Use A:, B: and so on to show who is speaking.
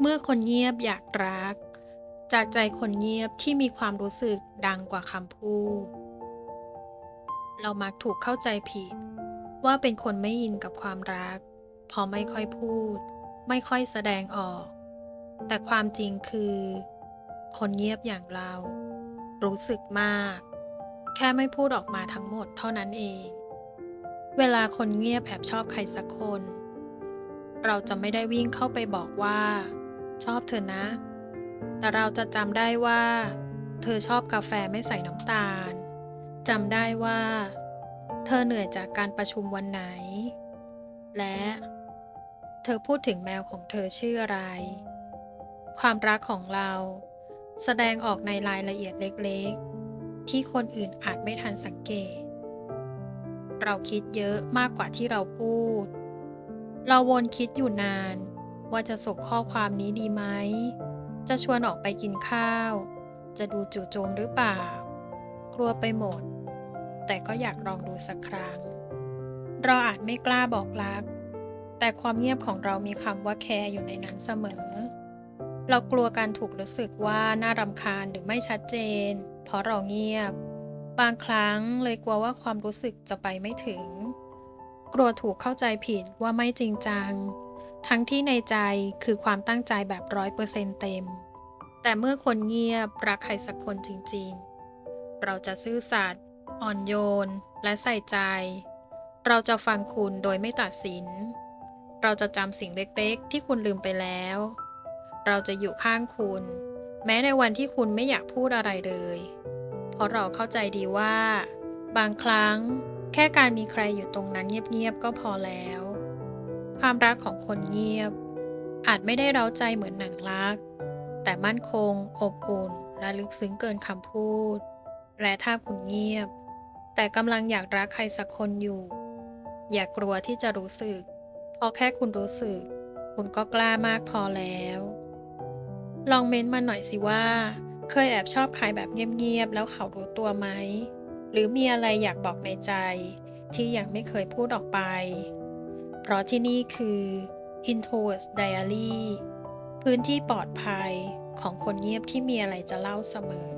A: เมื่อคนเงียบอยากรัก จากใจคนเงียบที่มีความรู้สึกดังกว่าคำพูด เรามักถูกเข้าใจผิด ว่าเป็นคนไม่อินกับความรักพราะไม่ค่อยพูด ไม่ค่อยแสดงออก แต่ความจริงคือ คนเงียบอย่างเรา รู้สึกมาก แค่ไม่พูดออกมาทั้งหมดเท่านั้นเอง เวลาคนเงียบแอบชอบใครสักคน เราจะไม่ได้วิ่งเข้าไปบอกว่า ชอบเธอนะ แต่เราจะจำได้ว่า เธอชอบกาแฟไม่ใส่น้ำตาลจำได้ว่า เธอเหนื่อยจากการประชุมวันไหน และ เธอพูดถึงแมวของเธอชื่ออะไร ความรักของเราแสดงออกในรายละเอียดเล็กๆ ที่คนอื่นอาจไม่ทันสังเกต เราคิดเยอะมากกว่าที่เราพูด เราวนคิดอยู่นาน ว่าจะส่งข้อความนี้ดีไหม จะชวนออกไปกินข้าว จะดูจู่โจมหรือเปล่า กลัวไปหมด แต่ก็อยากลองดูสักครั้ง เราอาจไม่กล้าบอกรัก แต่ความเงียบของเรามีคำว่าแคร์อยู่ในนั้นเสมอ เรากลัวการถูกรู้สึกว่าน่ารำคาญหรือไม่ชัดเจน เพราะเราเงียบ บางครั้งเลยกลัวว่าความรู้สึกจะไปไม่ถึง กลัวถูกเข้าใจผิดว่าไม่จริงจัง ทั้งที่ในใจคือความตั้งใจแบบร้อยเปอร์เซ็นต์เต็ม แต่เมื่อคนเงียบรักใครสักคนจริงๆ เราจะซื่อสัตย์อ่อนโยน และใส่ใจ เราจะฟังคุณโดยไม่ตัดสิน เราจะจำสิ่งเล็กๆ ที่คุณลืมไปแล้ว เราจะอยู่ข้างคุณ แม้ในวันที่คุณไม่อยากพูดอะไรเลย เพราะเราเข้าใจดีว่า บางครั้ง แค่การมีใครอยู่ตรงนั้นเงียบๆก็พอแล้ว ความรักของคนเงียบ อาจไม่ได้เร้าใจเหมือนหนังรัก แต่มั่นคง อบอุ่น และลึกซึ้งเกินคำพูด และถ้าคุณเงียบ แต่กำลังอยากรักใครสักคนอยู่ อย่ากลัวที่จะรู้สึกเพราะแค่คุณรู้สึก คุณก็กล้ามากพอแล้ว ลองเม้นต์มาหน่อยสิว่า เคยแอบชอบใครแบบเงียบๆแล้วเขารู้ตัวไหม หรือมีอะไรอยากบอกในใจ ที่ยังไม่เคยพูดออกไป เพราะที่นี่คือ Introvert Diary พื้นที่ปลอดภัยของคนเงียบที่มีอะไรจะเล่าเสมอ